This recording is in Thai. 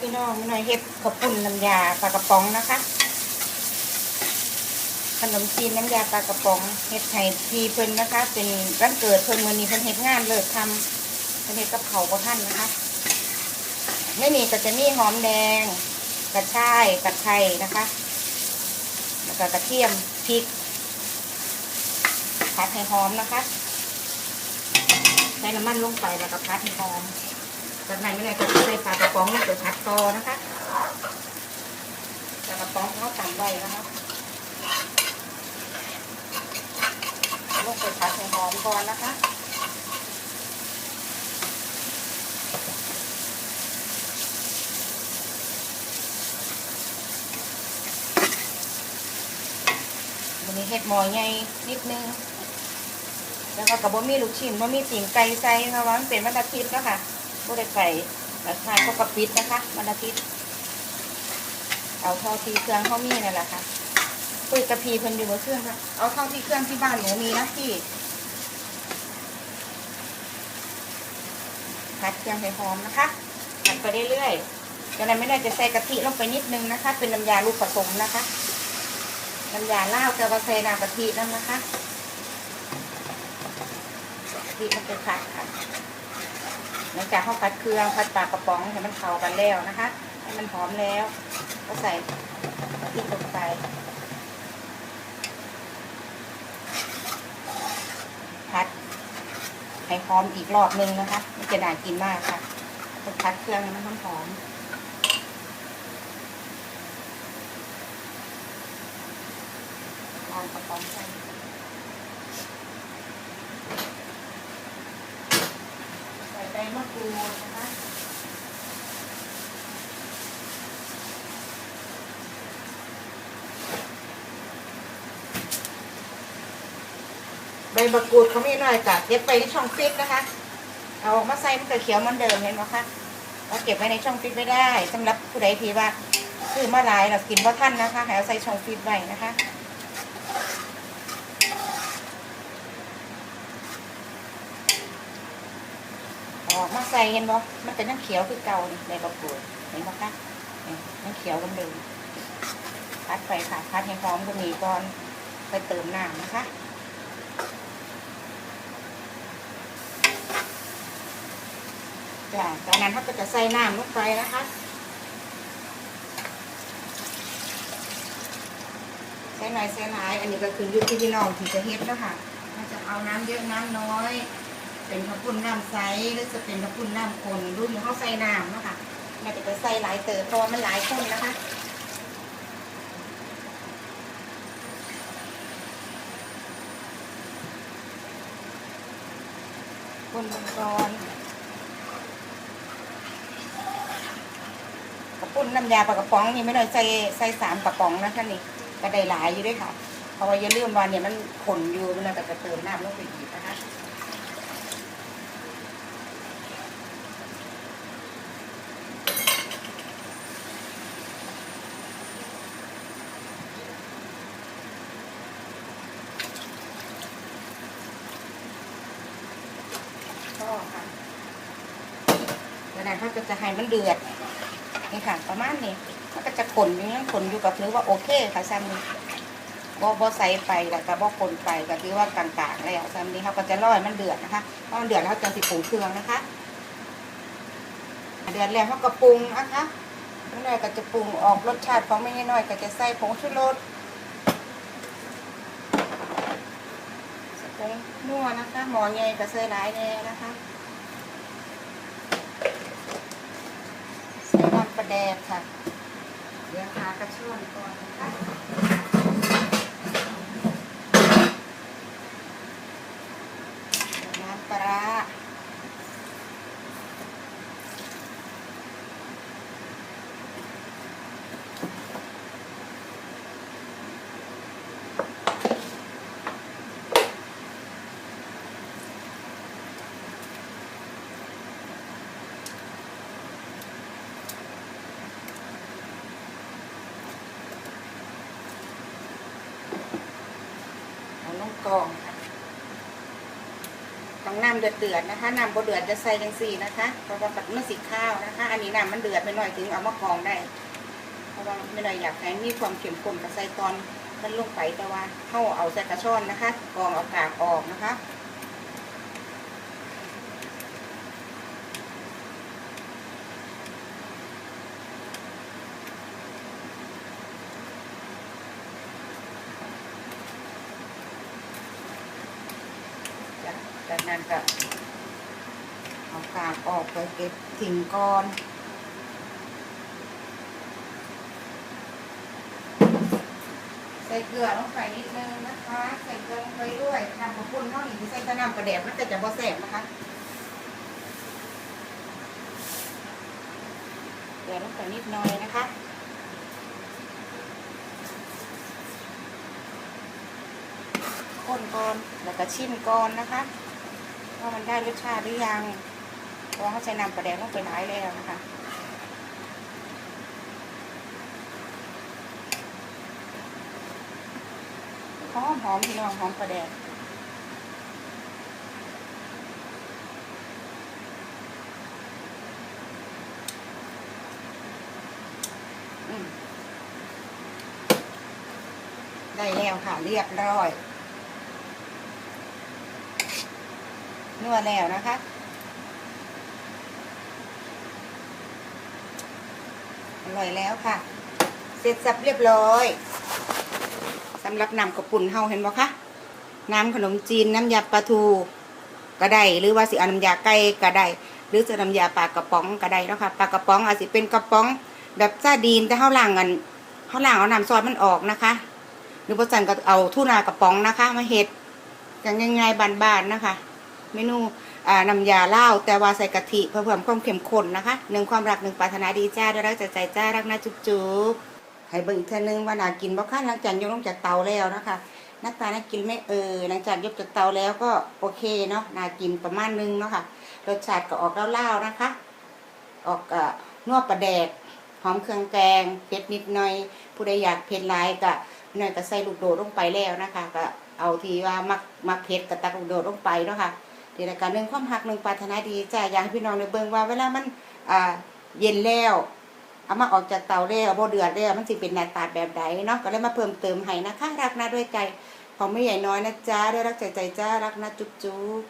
พี่น้องไม่น้อยเฮ็ดข้าวปุ้นน้ำยาปลากระป๋องนะคะ ขนมจีนน้ำยาปลากระป๋องเฮ็ดไห้พีเพิ่นนะคะ เป็นวันเกิดเพิ่นมื้อนี้เพิ่นเฮ็ดงานเลิกทำเพิ่นเฮ็ดกับเขาวบ่ทันนะคะไม่มีก็จะมีหอมแดง กระชายกระไทยนะคะแล้วก็กระเทียมพริกผัดให้หอมนะคะใส่น้ำมันลงไปแล้วก็ผัดให้หอม จากนั้นไม่ได้ก็ใส่ปลากระป๋องลงไปผัดต่อนะคะปลากระป๋องเขาตำไว้นะคะลงไปผัดให้หอมก่อนนะคะวันนี้เห็ดหมอใหญ่นิดนึงแล้วก็กับบะหมี่ลูกชิ้นบะหมี่ติ่งไก่ใส่เพราะว่ามันเป็นวันอาทิตย์แล้วค่ะ บ่ได้ไก่แต่ทานเขากระปิดนะคะวันอาทิตย์เอาเท่าที่เครื่องเขามีนั่นแหละค่ะคุยกระพีเพิ่นอยู่บนเครื่องค่ะเอาเท่าที่เครื่องที่บ้านหนูมีนะพี่ผัดเครื่องให้หอมนะคะผัดไปเรื่อยๆจากนั้นไม่ได้จะใส่กะทิลงไปนิดนึงนะคะ เป็นน้ำยาลูกผสมนะคะน้ำยาล่าจะมาใส่น้ำกะทินั่นนะคะกะทิมันเป็นผัดค่ะ ลังจากเขาวผัดเครื่องผัดปลากระป๋องให้มันเข้ากันแล้วนะคะ ให้มันหอมแล้ว ก็ใส่กะทิลงไปผัดให้หอมอีกรอบนึงนะคะมันจะน่ากินมากค่ะต้องผัดเครื่องให้มันหอมๆเอากระป๋องใส่ใส่ใบมะกรูดนะคะใบมะกรูดเขาไม่น้อยกะเก็บไปที่ช่องฟิตนะคะ เอาออกมาใส่มันก็เขียวเหมันเดิมเห็นไหมคะเราเก็บไว้ในช่องฟิตไม่ได้สำหรับผู้ใดที่ว่าซื้อมาลายเรากินว่าท่านนะคะให้เอาใส่ช่องฟิตไว้นะคะ ออกมา ใส่เห็นบ่มันเป็นน้ำเขียวคือเก่านี่ในกระปุกเห็นบ่คะน้ำเขียวกันเลยพัดไปค่ะพัดให้หอมกว่านี้ก่อนไปเติมน้ำนะคะจ้ะจากนั้นเขาก็จะใส่น้ำลงไปนะคะใส่หน่อยใส่หลาย อันนี้ก็คืออยุคที่พี่น้องที่จะเฮ็ดแล้วค่ะมันจะเอาน้ำเยอะน้ำน้อย เป็นข้าวปุ้นน้ำใสหรือจะเป็นข้าวปุ้นน้ำคนรุ่นเขาใส่น้ำเนาะคะแม่จะไปใส่หลายเติบเพราะว่ามันหลายคนนะคะคนมันร้อนกระปุ้นน้ำยาปลากระป๋องนี่ไม่ได้ใส่ใส่สามกระป๋องนะคะนี่ก็ได้หลายอยู่ด้วยค่ะเพราะว่าอย่าลืมว่าเนี่ยมันขนอยู่มันก็จะเติมน้ำลงไปอีกนะคะ ก็ค่ะแล้วนั้น เขาก็จะให้มันเดือดนี่ค่ะประมาณนี้มันก็จะขนอยู่ยังขนอยู่กับถือว่าโอเคค่ะซ้ำนี้บ่บ่ใส่ไปแล้วก็บ่คนไปก็ถือว่ากลางๆแล้วซ้ำนี้เขาก็จะร่อยมันเดือดนะคะพอมันเดือดแล้วเจะสิปรุงเครื่องนะคะเดือดแล้วเขาก็ปรุงนะคะไม่น้อยก็จะปรุงออกรสชาติของไม่น้อยก็จะใส่ผงชูรสใส่ผงนัวนะคะ หมอใหญ่ก็ใส่หลายแน่นะคะ ใส่น้ำปลา แดดค่ะเดี๋ยวหากระชอนก่อนนะคะน้ำปลาร้าเอาน้อง กรองค่ะต้องน้ำเดือดเดือดนะคะน้ำบ่เดือดจะใส่ยังสี่นะคะเพราะว่ามันสีข้าวนะคะ อันนี้น้ำมันเดือดไปหน่อยถึงเอามากรองได้ เพราะว่าไม่หน่อยอยากให้มีความเข้มข้นกับใส่ตอนมันลงไปแต่ว่าเข้าเอาใส่กระชอนนะคะกรองเอากากออกนะคะ จากนั้นก็เอากากออกไปเก็บทิ้งก่อนใส่เกลือลงไปนิดนึงนะคะ ใส่เกลือลงไปด้วยน้ำกระปุ้นเท่านี้ใส่กระน้ำกระแดบมันก็จะบ่แสบนะคะเกลือลงไปนิดหน่อยนะคะคนก่อนแล้วก็ชิมก่อนนะคะ ว่ามันได้รสชาติหรือยังเพราะเขาใช้น้ำปลาแดงลงไปหลายแล้วนะคะหอมหอมพี่น้องหอมปลาแดงได้แล้วค่ะเรียบร้อย นวดแล้วนะคะ อร่อยแล้วค่ะ เสร็จสับเรียบร้อยสำหรับน้ำกระปุ่นเฮาเห็นบ่คะน้ำขนมจีนน้ำยาปลาทูก็ได้หรือว่าสิเอาน้ำยาไก่ก็ได้หรือจะน้ำยาปลากระป๋องก็ได้นะค่ะปลากระป๋องอาจจะเป็นกระป๋อง แบบซาดีนแต่เฮาล้างกันเฮาล้างเอาน้ำซอสมันออกนะคะ หรือบ่จันก็เอาทูน่ากระป๋องนะคะ มาเฮ็ดอย่างง่ายๆบานๆนะคะ เมนูอ่าน้ำยาเหล้าแต่ว่าใส่กะทิเพื่อเพิ่มความเข้มข้นนะคะหนึ่งความรักหนึ่งปรารถนาดีจ้าด้วยรักจากใจจ้ารักนะจุ๊บจุ๊บให้เบิ่งอีกเท่านึงว่าน่ากินบ่คะหลังจากยกลงจากเตาแล้วนะคะหน้าตาน่ากินไม่เออหลังจากยกจากเตาแล้วก็โอเคเนาะน่ากินประมาณนึงเนาะค่ะรสชาติก็ออกเล่าๆนะคะ ออกอนัวปลาแดกหอมเครื่องแกงเผ็ดนิดหน่อย ผู้ใดอยากเผ็ดหลายก็หน่อยก็ใส่ลูกโดดลงไปแล้วนะคะ ก็เอาทีว่ามักมักเผ็ดก็ตักลูกโดดลงไปเนาะค่ะ ดีรายการหนึ่งความหักหนึ่งปรารถนาดีจ้ะอยากให้พี่น้องในเบิ่งว่าเวลามันอ่าเย็นแล้วเอามาออกจากเตาแล้วบ่เดือดแล้วมันสิเป็นหน้าตาแบบใดเนาะก็เลยมาเพิ่มเติมให้นะคะรักนะด้วยใจของไม่ใหญ่น้อยนะจ้าด้วยรักใจใจจ้ารักนะจุ๊บจุ๊บ